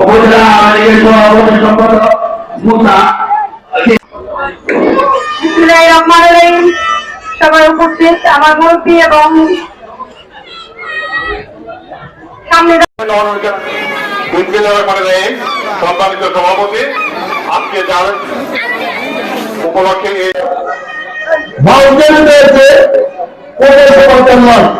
উপজেলা সম্পাদক মুসা সবাই উপস্থিত আমার মুরব্বী এবং সামনে মানে সম্মানিত সভাপতি আজকে যার উপলক্ষে ভাউচার পেয়েছে কোটের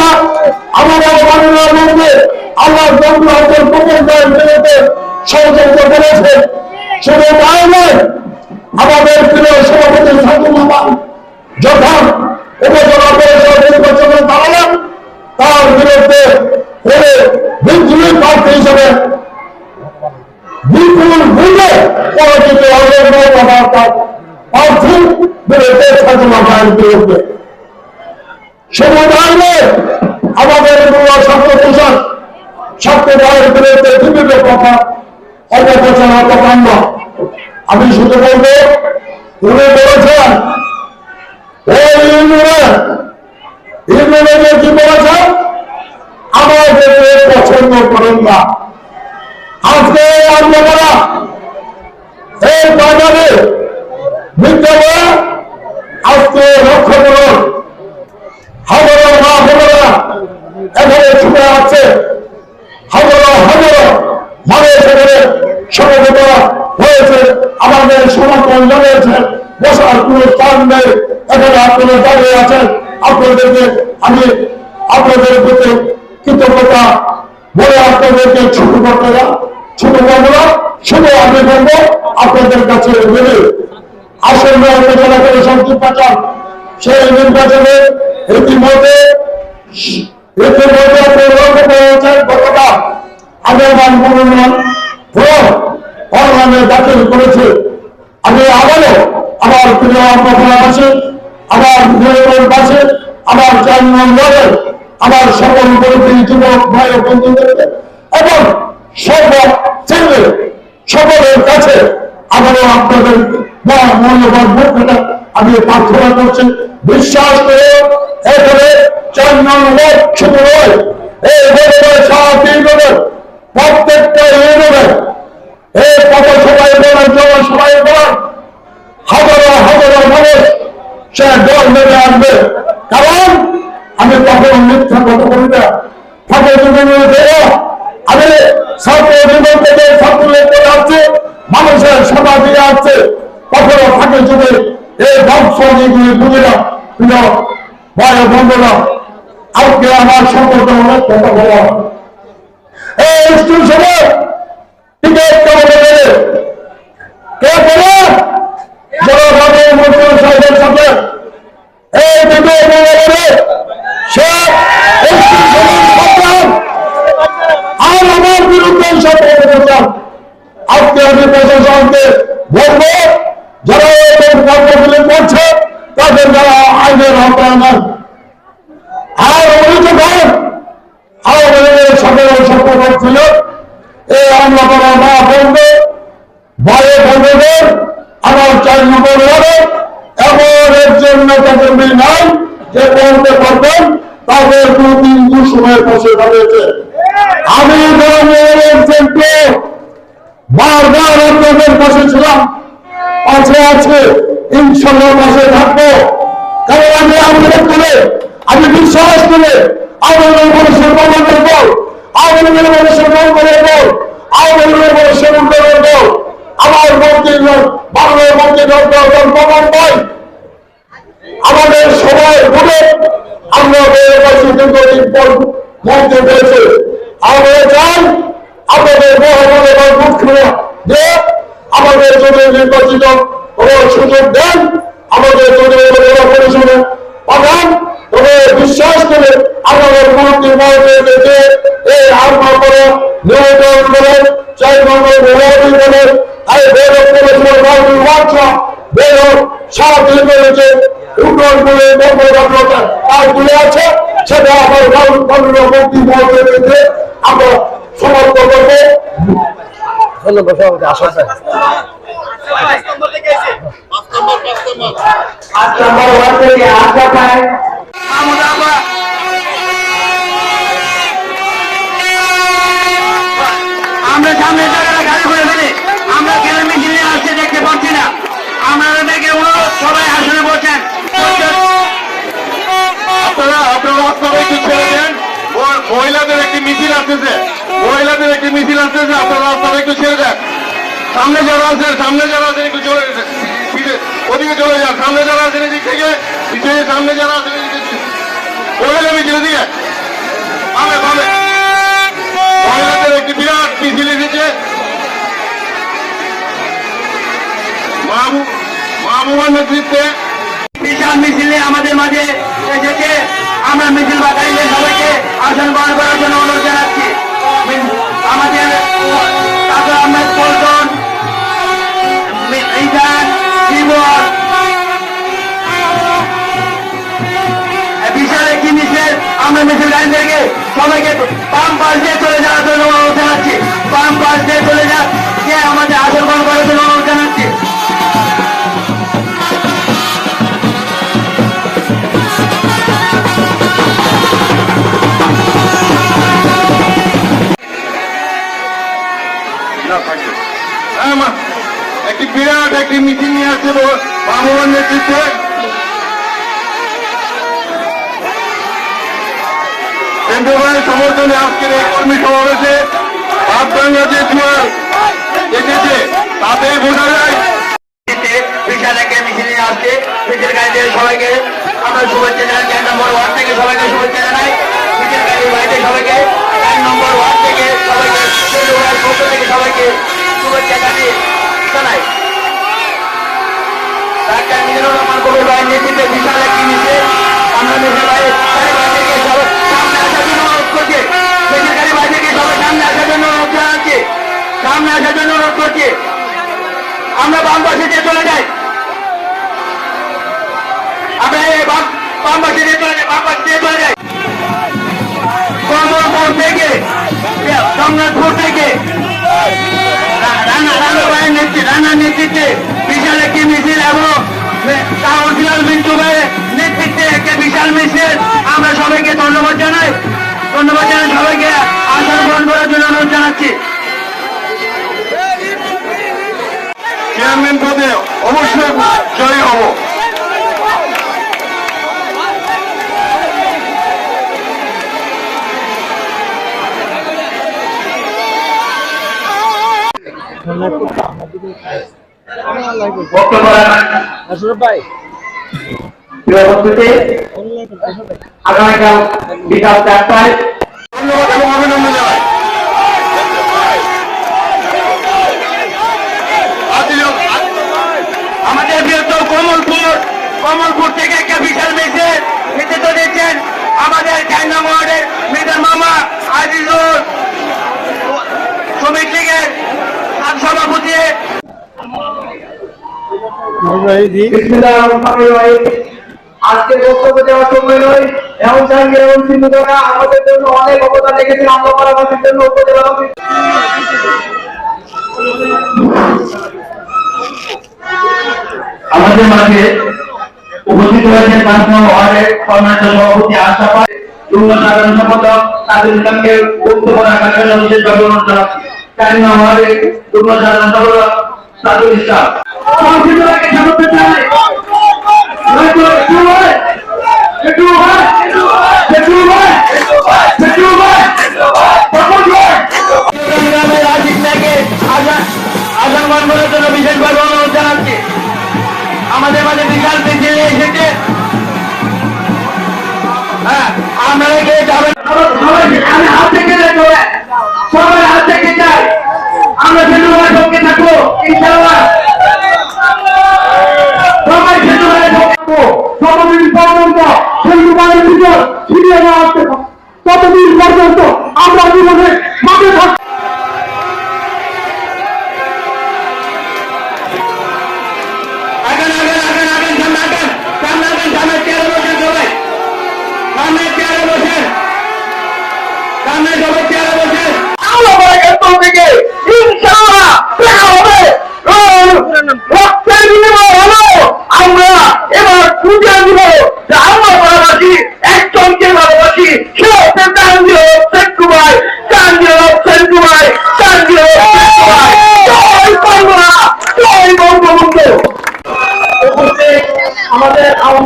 আমাদের বাংলার মধ্যে আল্লাহ আব্দুল কুকুর বিরুদ্ধে ষড়যন্ত্র করেছে শুধু তাই নয়, আমাদের প্রিয় সভাপতি সাধু মামা যখন উপজেলা পরিষদ নির্বাচনে দাঁড়ালেন, তার বিরুদ্ধে করে বিদ্রোহী প্রার্থী হিসেবে বিপুল ভুলে পরাজিত হলেন প্রার্থী বিরুদ্ধে সাধনা ভাইয়ের বিরুদ্ধে। সমুদায় আমাদের আমি শুধু বলব, উনি বলেছেন ওই কি বলেছেন আমাদেরকে পছন্দ করেন না। আজকে আমরা এই বাজারে বিদ্যালয় আজকে লক্ষ্য করুন হাজারো মা বোনেরা এখানে ছুটে আছে হাজারো মানুষ এখানে সমবেত হয়েছে আমাদের সমর্থন জানিয়েছে বসার কোনো স্থান নেই এখানে আপনারা দাঁড়িয়ে আছেন আপনাদেরকে আমি আপনাদের প্রতি কৃতজ্ঞতা বলে আপনাদেরকে ছোট করতে না ছোট করব না শুধু আমি বলব আপনাদের কাছে মেনে আসন্ন উপজেলা পরিষদ নির্বাচন সেই নির্বাচনে ইতিমধ্যে ইতিমধ্যে প্রলম্বিত হয়েছে গতকাল আগরবান মনোনয়ন ফর্ম দাখিল করেছে। আমি আবারও প্রিয় আমার সকল মুরব্বী যুবক ভাই বন্ধুদেরকে এবং সর্ব সকলের কাছে আবারও আপনাদের মূল্যবান ভূমিকা আমি প্রার্থনা করছি। বিশ্বাস করে এখানে চার নম্বর শুধু নয়, এই প্রত্যেকটা ইউনিয়নে এই সবাই বলেন জন সবাই বলেন, হাজারো হাজারো মানুষ সে দল নেমে আসবে কারণ আমি কখনো মিথ্যা কথা বলি না। জীবন আমি ছাত্র জীবন থেকে ছাত্র করে আসছে, মানুষের সেবা দিয়ে আসছে। কখনো থাকে যুগে এই বংশ যেগুলি বুঝে না প্রিয় ও বন্ধুরা আজকে আমার সম্পর্কে অনেক কথা বলা। এই স্কুল সময় টিকিট কেমন দেবে কে বলে? জনগণের মুসলিম সাহেবের সাথে এই দিকে বলে সে আর আমার বিরুদ্ধে সব অপপ্রচার আজকে আমি প্রশাসনকে বলব, যারা এরকম কর্মগুলি করছে তাদের যারা আইনের আওতায় নয় আর অভিযোগ হয় আওয়ামী লীগের সকল সম্পাদক ছিল, এই আমলা করা বলবে, ভয়ে বন্ধুদের আমার চার নম্বর ওয়ার্ডে এমন একজন নেতা কর্মী নাই, যে বলতে পারবেন, তাদের দু তিন দুসময়ের পাশে দাঁড়িয়েছে। আমি একজনকে বারবার আপনাদের পাশে ছিলাম, পাশে আছে, ইনশাল্লাহ পাশে থাকব। কারণ আমি আন্দোলন করে, আমি বিশ্বাস করে করব। আন্দোলনের উপরে সম্মান করব আন্দোলনের উপরে সম্মান করব আমার মন্ত্রী বাংলার মন্ত্রী প্রমাণ পাই। আমাদের সবাই ভুলে আমরা বের কাছে দীর্ঘদিন মন্ত্রী পেয়েছে আমরা চাই আমাদের মহামান্য এবং মুখ্যমন্ত্রী যে আমাদের জন্য নির্বাচিত সুযোগ দেন, আমাদের পরিষদে পাঠান বিশ্বাস করে আমাদের মন্ত্রী মহোদয়কে যে এই আরমা করে নিয়োজন করে চাই বাবুল বাচ্চা সাত দিন উন্নয়ন করে তার তুলে আছে সেটা আমার মন্ত্রী মহোদয়কে আমরা সমর্থন করব। ধন্যবাদ সভাপতি আশা আট নম্বর ওয়ার্ড থেকে আশা পায় আমরা সামনে জায়গাটা গাড়ি করে ফেলে। আপনারা আপনারা একটু মিছিল আসতেছে মহিলাদের একটি মিছিল আসতেছে আপনারা রাস্তাটা একটু সামনে যারা আছেন, সামনে যারা আছেন, একটু চলে ওদিকে চলে যান। সামনে যারা আছেন, এদিক থেকে পিছনে সামনে যারা আছেন, এদিক থেকে। মহিলা মিছিল দিয়ে পাবে পাবে মহিলাদের একটি বিরাট মিছিল এসেছে। মাহবু মাহবুবার নেতৃত্বে। বিশাল মিছিলে আমাদের মাঝে এসেছে। আমরা মিছিল বাতাইলে সবাইকে আসন গ্রহণ সবাইকে বাম পাশ দিয়ে চলে যাওয়ার জন্য অনুরোধ জানাচ্ছি। বাম পাশ দিয়ে চলে যা কে আমাদের আসন গ্রহণ করার জন্য অনুরোধ জানাচ্ছি। হ্যাঁ একটি বিরাট একটি মিছিল নিয়ে আসছে বাবুর নেতৃত্বে কেন্দ্রীয় সমর্থনে আজকের এই কর্মী সমাবেশে ভাবগঙ্গা যে জুয়ার এসেছে তাতে বোঝা যায়। সবাইকে আমরা শুভেচ্ছা জানাই, চার নম্বর ওয়ার্ড থেকে সবাইকে শুভেচ্ছা জানাই। মিছিল গাড়ির বাড়িতে সবাইকে, চার নম্বর ওয়ার্ড থেকে সবাইকে সবাইকে জানিয়ে সংগ্রামপুর থেকে। রানা রানা ভাইয়ের নেতৃত্বে রানার নেতৃত্বে বিশাল একটি মিছিল এবং কাউন্সিলর মিন্টু ভাইয়ের নেতৃত্বে একটা বিশাল মিছিল। আমরা সবাইকে ধন্যবাদ জানাই। ধন্যবাদ জানাই সবাইকে। আসন গ্রহণ করার জন্য অনুরোধ জানাচ্ছি। চেয়ারম্যান পদে অবশ্যই জয়ী হব। ভাই আগামীকাল বিকাল চারটায় ধন্যবাদ এবং অভিনন্দন জানাই আমাদের বৃহত্তর কমলপুর কমলপুর থেকে একটা বিশাল মিছিল নেতৃত্ব দিচ্ছেন আমাদের চার নং ওয়ার্ডের মৃতের মামা আজিজুল শ্রমিক লীগের সাত সভাপতি আজকে বক্তব্য দেওয়ার সময় নয় এমন সঙ্গে এমন সিন্ধুরা আমাদের জন্য অনেক অবদান রেখেছেন আমরা পরামর্শের জন্য উপজেলাবাসী আমাদের মাঝে উপস্থিত হয়েছেন ওয়ার্ডের সভাপতি আশা পায় যুগ্ম সাধারণ সম্পাদক ইসলামকে বক্তব্য রাখার জন্য বিশেষভাবে অনুরোধ জানাচ্ছি চার নং ওয়ার্ডের যুগ্ম সাধারণ সম্পাদক তাদের ইসলাম। সংক্ষিপ্তভাবে স্বাগত জানাই সংগ্রামে সঙ্গে থাকব যতদিন পর্যন্ত হিন্দুবাদের ভিতর ছিনিয়ে না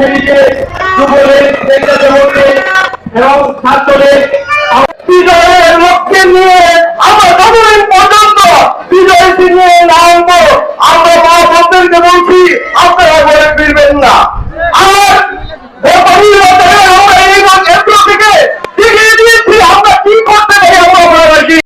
লীগের যুবলীগ নেতাদের এবং লক্ষ্যে নিয়ে আমরা ততদিন পর্যন্ত বিজয় নিয়ে নামবো। আমরা মা বলছি, আপনারা বলে ফিরবেন না।